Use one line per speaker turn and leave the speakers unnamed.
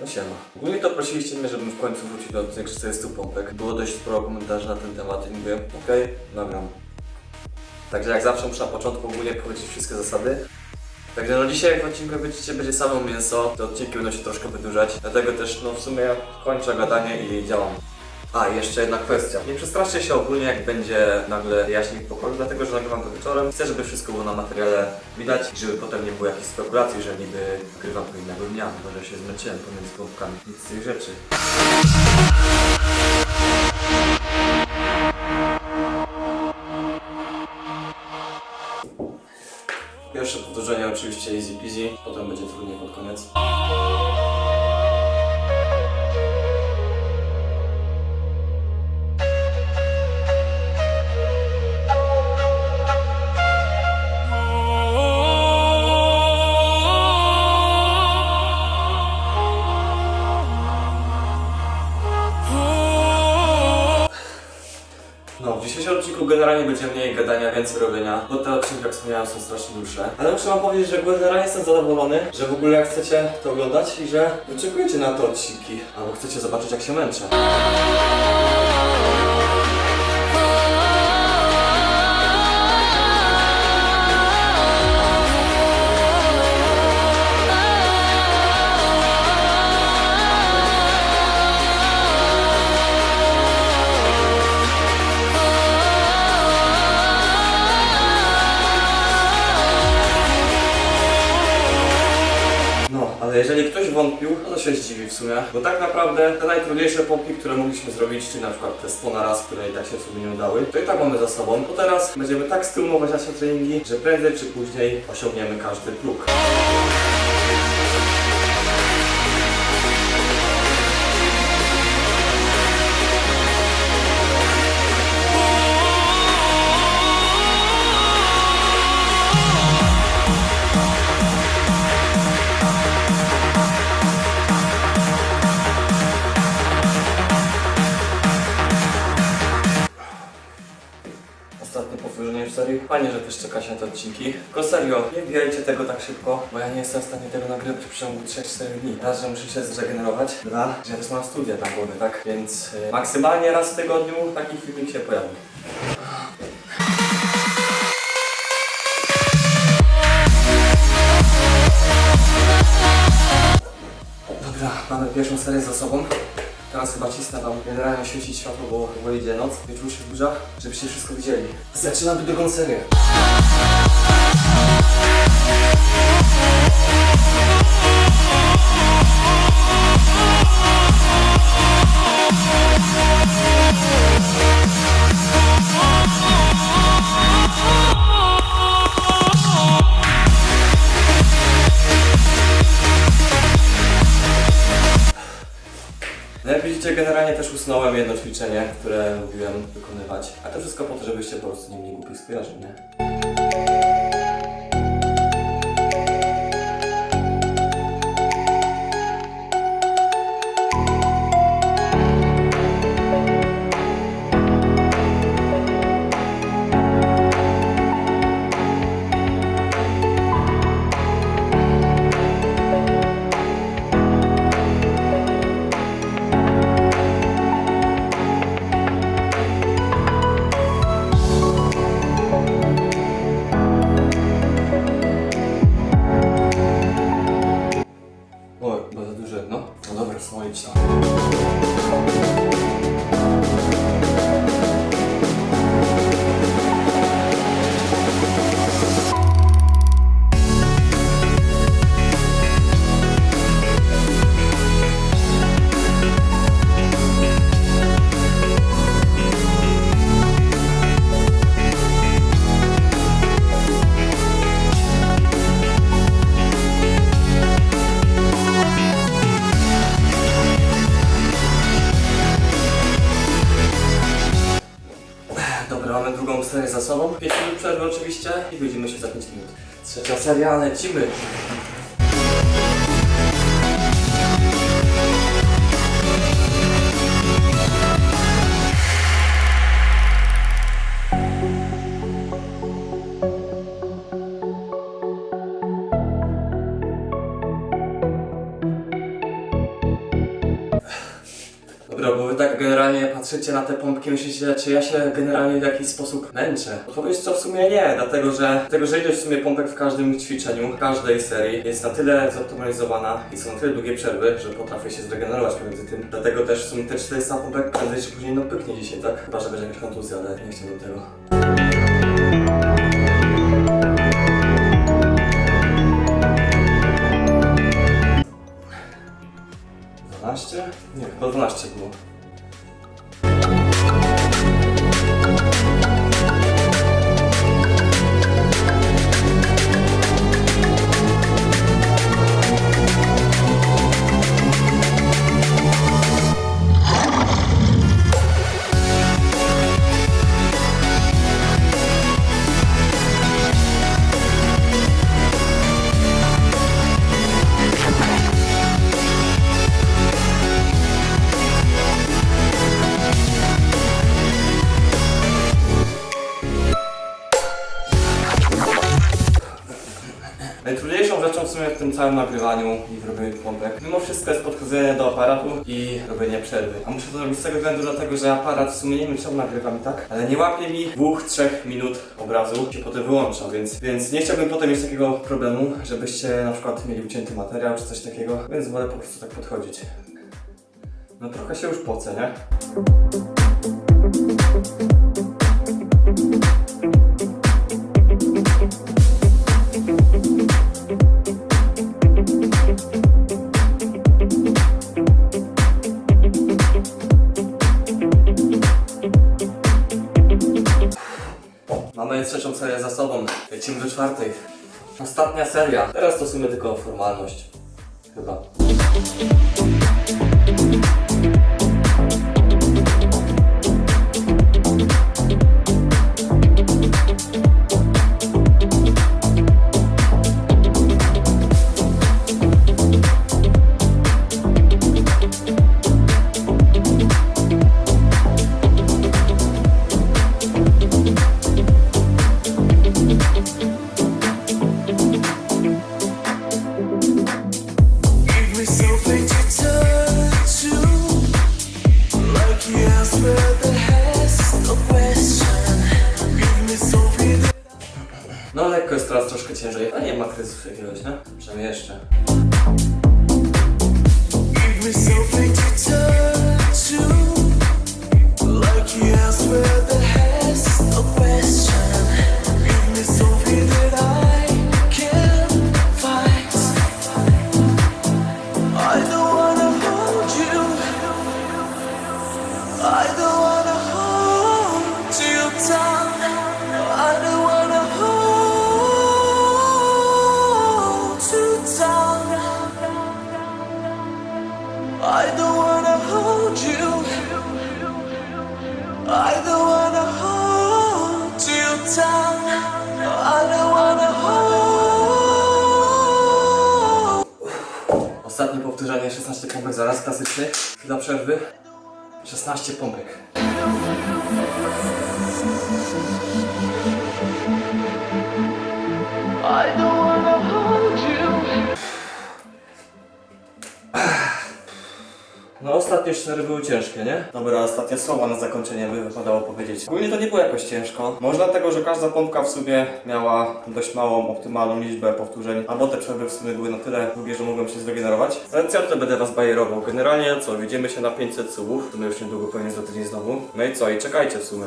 No siema. Ogólnie to prosiliście mnie, żebym w końcu wrócił do odcinek 40 pompek. Było dość sporo komentarzy na ten temat i mówię, okej, nagram. Także jak zawsze muszę na początku ogólnie powiedzieć wszystkie zasady. Także no dzisiaj w odcinku widzicie będzie samo mięso, te odcinki będą się troszkę wydłużać, dlatego też no w sumie kończę gadanie i działam. A, jeszcze jedna kwestia. Nie przestraszcie się ogólnie, jak będzie nagle jaśniej w pokoju, dlatego że nagrywam to wieczorem. Chcę, żeby wszystko było na materiale widać żeby potem nie było jakichś spekulacji, że niby nagrywam to innego dnia, bo że się zmęczyłem pomiędzy pompkami. Nic z tych rzeczy. Pierwsze powtórzenie oczywiście easy peasy, potem będzie trudniej pod koniec. Mniej gadania, więcej robienia, bo te odcinki, jak wspomniałem, są strasznie dłuższe. Ale muszę wam powiedzieć, że generalnie jestem zadowolony, że w ogóle jak chcecie to oglądać i że wyczekujecie na te odcinki, albo chcecie zobaczyć jak się męczę. Jeżeli ktoś wątpił, no to się zdziwi w sumie, bo tak naprawdę te najtrudniejsze pompki, które mogliśmy zrobić, czyli na przykład te 100 na raz, które i tak się sobie nie udały, to i tak mamy za sobą, bo teraz będziemy tak stylumować nasze treningi, że prędzej czy później osiągniemy każdy próg. Fajnie, że też czekacie na te odcinki. Tylko serio, nie wbijajcie tego tak szybko, bo ja nie jestem w stanie tego nagrywać w przeciągu 3-4 dni. Raz, że muszę się zregenerować, dwa, że ja też mam studia tam głowy, tak? Więc y, maksymalnie raz w tygodniu taki filmik się pojawi. Dobra, mamy pierwszą serię za sobą. Teraz chyba cisnę wam generalnie oświecić światło, bo powoli idzie noc, wieczór się zbliża, żebyście wszystko widzieli. Zaczynamy drugą serię. Generalnie też usunąłem jedno ćwiczenie, które lubiłem wykonywać. A to wszystko po to, żebyście po prostu nie mieli głupich skojarzeń, nie? No dobra, mamy drugą serię za sobą. 5 minut przerwy oczywiście i widzimy się za 5 minut. Trzecia seria, lecimy! Patrzycie na te pompki, myślicie, czy ja się generalnie w jakiś sposób męczę. Odpowiedź to w sumie nie, dlatego że, dlatego, że ilość w sumie pompek w każdym ćwiczeniu, w każdej serii jest na tyle zoptymalizowana i są na tyle długie przerwy, że potrafię się zregenerować pomiędzy tym. Dlatego też w sumie te 400 pompek prędzej czy później no pyknie dzisiaj, tak? Chyba, że będzie jakaś kontuzja, ale nie chciałbym tego. Nie, chyba 12 było. Sumie w tym całym nagrywaniu i w robieniu pompek, mimo wszystko jest podchodzenie do aparatu i robienie przerwy. A muszę to robić z tego względu, dlatego że aparat w sumie nie wiem czemu nagrywam i tak, ale nie łapie mi dwóch, trzech minut obrazu, się potem wyłącza, więc, więc nie chciałbym potem mieć takiego problemu, żebyście na przykład mieli ucięty materiał czy coś takiego, więc wolę po prostu tak podchodzić. No trochę się już pocę, nie? Mamy trzecią serię za sobą. Lecimy do czwartej. Ostatnia seria. Teraz to tylko formalność. Chyba. Jakiegoś, nie? Przynajmniej jeszcze.
Give me something to turn to, I don't wanna hold you. I don't wanna hold you down. I don't wanna hold.
Ostatnie powtórzenie 16 pompek zaraz, klasyczny. Chwila przerwy. 16 pompek.
I don't
No ostatnie cztery były ciężkie, nie? Dobra, ostatnie słowa na zakończenie by wypadało powiedzieć. Ogólnie to nie było jakoś ciężko. Może dlatego, że każda pompka w sumie miała dość małą, optymalną liczbę powtórzeń, albo te przerwy w sumie były na tyle długie, że mogłem się zregenerować. Tutaj będę was bajerował. Generalnie co, widzimy się na 500 subów, to my już niedługo powinien za tydzień znowu. No i co, i czekajcie w sumie.